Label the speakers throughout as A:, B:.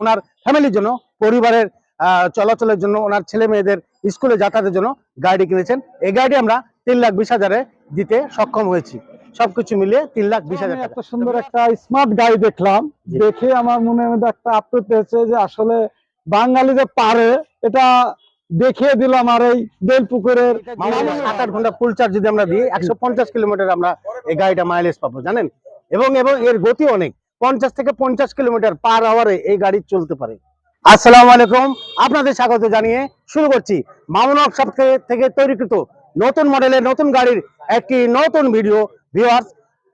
A: ওনার ফ্যামিলির জন্য পরিবারের চলাচলের জন্য ওনার ছেলে মেয়েদের স্কুলে যাতায়াতের জন্য গাড়ি কিনেছেন। এই গাড়ি আমরা তিন লাখ বিশ হাজারে দিতে সক্ষম হয়েছি। সবকিছু মিলিয়ে তিন লাখ বিশ হাজার
B: এত সুন্দর একটা স্মার্ট গাড়ি দেখলাম। দেখে আমার মনের মধ্যে একটা আপ্লুত হয়েছে যে আসলে বাঙালি যে পারে এটা দেখিয়ে দিল আমার এই বেলপুকুরের
A: সাত আট ঘণ্টা ফুল চার্জ যদি আমরা দিই একশো পঞ্চাশ কিলোমিটার আমরা এই গাড়িটা মাইলেজ পাবো জানেন? এবং এবং এর গতি অনেক। পঞ্চাশ থেকে পঞ্চাশ কিলোমিটার পার আওয়ারে এই গাড়ি চলতে পারে। আসসালামু আলাইকুম, আপনাদের স্বাগত জানিয়ে শুরু করছি মামুন থেকে- তৈরিকৃত নতুন মডেলের নতুন গাড়ির একটি নতুন ভিডিও ভিউয়ার্স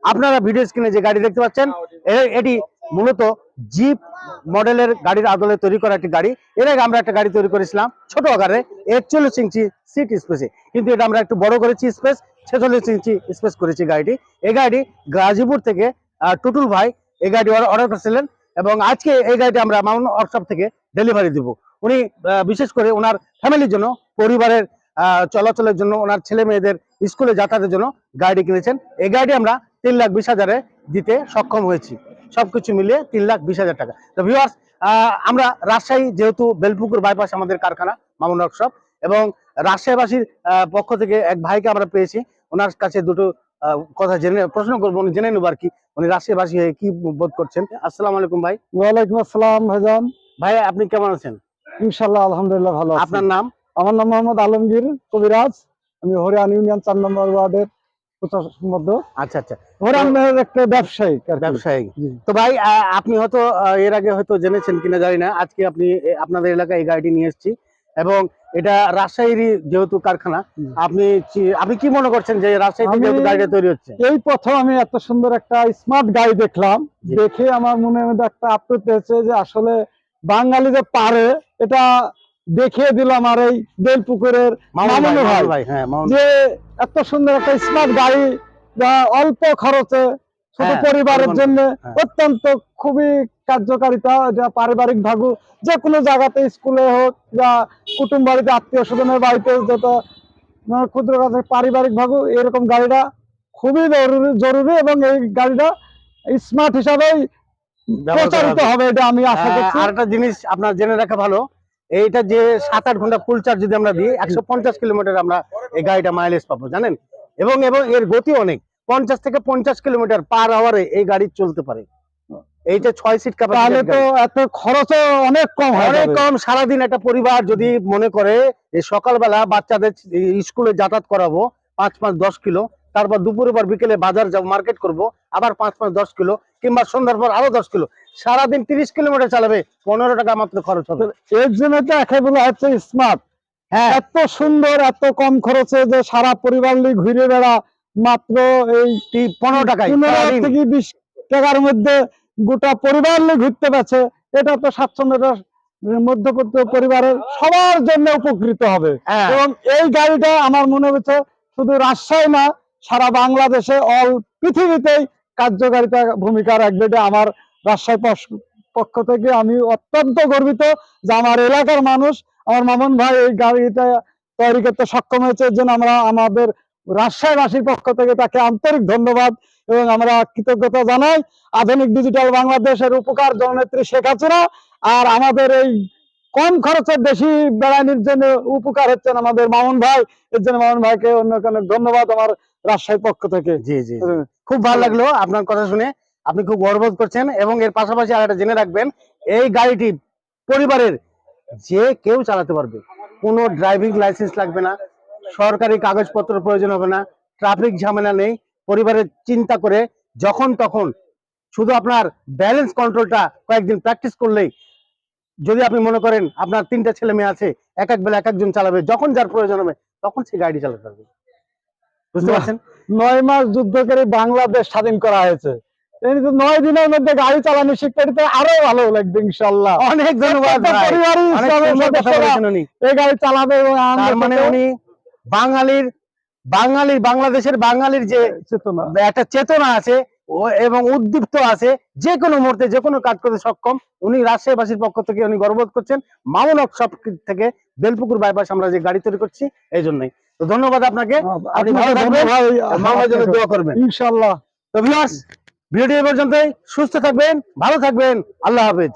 A: আপনারা ভিডিও স্ক্রিনে যে গাড়ি দেখতে পাচ্ছেন এটি মূলত জিপ মডেলের গাড়ির আদলে তৈরি করা একটি গাড়ি। এর আগে আমরা একটা গাড়ি তৈরি করেছিলাম ছোট আকারে, একচল্লিশ ইঞ্চি সিট স্পেসে কিন্তু এটা আমরা একটু বড় করেছি স্পেস ছেচল্লিশ ইঞ্চি স্পেস করেছি গাড়িটি। এই গাড়িটি গাজীপুর থেকে টুটুল ভাই এই গাড়ি অর্ডার করেছিলেন এবং আজকে এই গাড়িটি আমরা মাউন্ট ওয়ার্কশপ থেকে ডেলিভারি দিব। উনি বিশেষ করে ওনার ফ্যামিলির জন্য, পরিবারের চলাচলের জন্য ওনার ছেলে মেয়েদের স্কুলে যাতায়াতের জন্য গাড়ি কিনেছেন। এই গাড়িটি আমরা তিন লাখ বিশ হাজারে দিতে সক্ষম হয়েছি। সবকিছু মিলিয়ে তিন লাখ বিশ হাজার টাকা। তো ভিউয়ার্স আমরা রাজশাহী যেহেতু বেলপুকুর বাইপাস আমাদের কারখানা, মামুন ওয়ার্কশপ এবং রাজশাহীবাসীর পক্ষ থেকে এক ভাইকে আমরা পেয়েছি। ওনার কাছে দুটো কথা জেনে প্রশ্ন করব উনি জেনে নেব আর কি উনি রাজশাহীবাসী হয়ে কি বোধ করছেন। আসসালাম আলাইকুম ভাই।
B: ওয়ালাইকুম আসসালাম ভাইজান।
A: ভাই আপনি কেমন আছেন?
B: ইনশাল্লাহ আলহামদুলিল্লাহ ভালো
A: আপনার নাম?
B: আমার নাম মোহাম্মদ আলমগীর কবিরাজ। আমি হরিয়ান ইউনিয়ন চার নম্বর ওয়ার্ডের
A: আচ্ছা আচ্ছা।
B: একটা ব্যবসায়িক
A: তো ভাই আপনি হয়তো এর আগে হয়তো জেনেছেন কিনা জানি না। আজকে আপনি আপনাদের এলাকায় এই গাড়িটি নিয়ে এসেছি। এবং এটা রাজশাহীরই যেহেতু কারখানা আপনি আপনি কি মনে করছেন যে রাজশাহীতে যেহেতু গাড়িটা তৈরি হচ্ছে?
B: এই প্রথম আমি এত সুন্দর একটা স্মার্ট গাড়ি দেখলাম দেখে আমার মনে মধ্যে একটা আপ্লুত হয়েছে যে আসলে বাঙালি যে পারে এটা দেখিয়ে দিল আমার এই বেলপুকুরের
A: মামুন ভাই, হ্যাঁ
B: যে এত সুন্দর একটা স্মার্ট গাড়ি যা অল্প খরচে ছোট
A: হ্যাঁ,
B: পরিবারের
A: পরিবার-
B: জন্য
A: হ্যাঁ।
B: অত্যন্ত খুবই কার্যকারিতা যা পারিবারিক ভাগু যে কোনো জায়গাতে স্কুলে হোক বা কুটুম বাড়িতে আত্মীয় স্বজনের বাড়িতে যত ক্ষুদ্র কাজে পারিবারিক ভাগু এরকম গাড়িটা খুবই জরুরি জরুরি এবং এই গাড়িটা স্মার্ট হিসাবেই প্রচারিত
A: হবে।
B: এটা আমি আশা করছি।
A: আর একটা জিনিস আপনার জেনে রাখা ভালো এইটা যে সাত আট ঘণ্টা ফুল চার্জ যদি আমরা দিই একশো পঞ্চাশ কিলোমিটার আমরা এই গাড়িটা মাইলেজ পাবো জানেন? এবং এবং এর গতি অনেক পঞ্চাশ থেকে পঞ্চাশ কিলোমিটার পার আওয়ারে এই গাড়ি চলতে পারে। এইটা ছয় সিট
B: তাহলে তো এত খরচও অনেক কম
A: অনেক কম সারাদিন একটা পরিবার যদি মনে করে সকালবেলা বাচ্চাদের স্কুলে যাতায়াত করাবো পাঁচ পাঁচ দশ কিলো তারপর দুপুরে পর বিকেলে বাজার যাব মার্কেট করব আবার পাঁচ পাঁচ দশ কিলো কিংবা সন্ধ্যার পর আরও দশ কিলো সারাদিন তিরিশ কিলোমিটার চালাবে পনেরো টাকা মাত্র খরচ হবে।
B: এর জন্য তো একে বলা হচ্ছে স্মার্ট
A: হ্যাঁ।
B: এত সুন্দর এত কম খরচে যে সারা পরিবার নিয়ে ঘুরে বেড়া মাত্র এই
A: পনেরো টাকায়
B: পনেরো থেকে বিশ টাকার মধ্যে গোটা পরিবার নিয়ে ঘুরতে পারছে এটা তো স্বাচ্ছন্দ্যটা মধ্যবিত্ত পরিবারের সবার জন্য উপকৃত হবে।
A: হ্যাঁ।
B: এবং এই গাড়িটা আমার মনে হচ্ছে শুধু রাজশাহী না সারা বাংলাদেশে অল পৃথিবীতেই কার্যকারিতা ভূমিকা রাখবে এটা আমার রাজশাহী পক্ষ- পক্ষ থেকে আমি অত্যন্ত গর্বিত যে আমার এলাকার মানুষ আমার মামুন ভাই এই গাড়িটা তৈরি করতে সক্ষম হয়েছে। এর জন্য আমরা আমাদের রাজশাহীবাসীর পক্ষ থেকে তাকে আন্তরিক ধন্যবাদ। এবং আমরা কৃতজ্ঞতা জানাই আধুনিক ডিজিটাল বাংলাদেশের উপকার জননেত্রী শেখ হাসিনা আর আমাদের এই কম খরচে বেশি বেড়ানির জন্য উপকার হচ্ছেন আমাদের মামুন ভাই। এর জন্য মামুন ভাইকে অন্য অনেক ধন্যবাদ আমার রাজশাহীর পক্ষ থেকে।
A: জি জি জি। খুব ভালো লাগল আপনার কথা শুনে। আপনি খুব গর্ববোধ করছেন এবং এর পাশাপাশি আর একটা জেনে রাখবেন এই গাড়িটি পরিবারের যে কেউ চালাতে পারবে। কোনো ড্রাইভিং লাইসেন্স লাগবে না সরকারি কাগজপত্র প্রয়োজন হবে না ট্রাফিক ঝামেলা নেই পরিবারের চিন্তা করে যখন তখন শুধু আপনার ব্যালেন্স কন্ট্রোলটা কয়েকদিন প্র্যাকটিস করলেই যদি আপনি মনে করেন আপনার তিনটা ছেলে মেয়ে আছে এক এক বেলা এক একজন চালাবে যখন যার প্রয়োজন হবে তখন সে গাড়ি চালাতে পারবে। বুঝতে পারছেন?
B: নয় মাস যুদ্ধ করে বাংলাদেশ স্বাধীন করা হয়েছে। নয় দিনের মধ্যে গাড়ি চালানো শিখতে আরও ভালো লাগবে ইনশাল্লাহ
A: অনেক ধন্যবাদ।
B: এই গাড়ি চালাবে
A: মানে উনি বাঙালির বাঙালির বাংলাদেশের বাঙালির যে
B: চেতনা।
A: একটা চেতনা আছে ও এবং উদ্দীপ্ত আছে যে কোনো মুহূর্তে যে কোনো কাজ করতে সক্ষম উনি রাজশাহীবাসীর পক্ষ থেকে উনি গর্ববোধ করছেন। মামুন সব থেকে বেলপুকুর বাইপাস আমরা যে গাড়ি তৈরি করছি এই জন্যই। তো ধন্যবাদ আপনাকে। আপনি ভালো থাকবেন।
B: ভাই,
A: জন্য দোয়া করবেন।
B: ইনশাল্লাহ
A: তো ভিউয়ার্স ভিডিওটি পর্যন্তই। সুস্থ থাকবেন ভালো থাকবেন। আল্লাহ হাফেজ।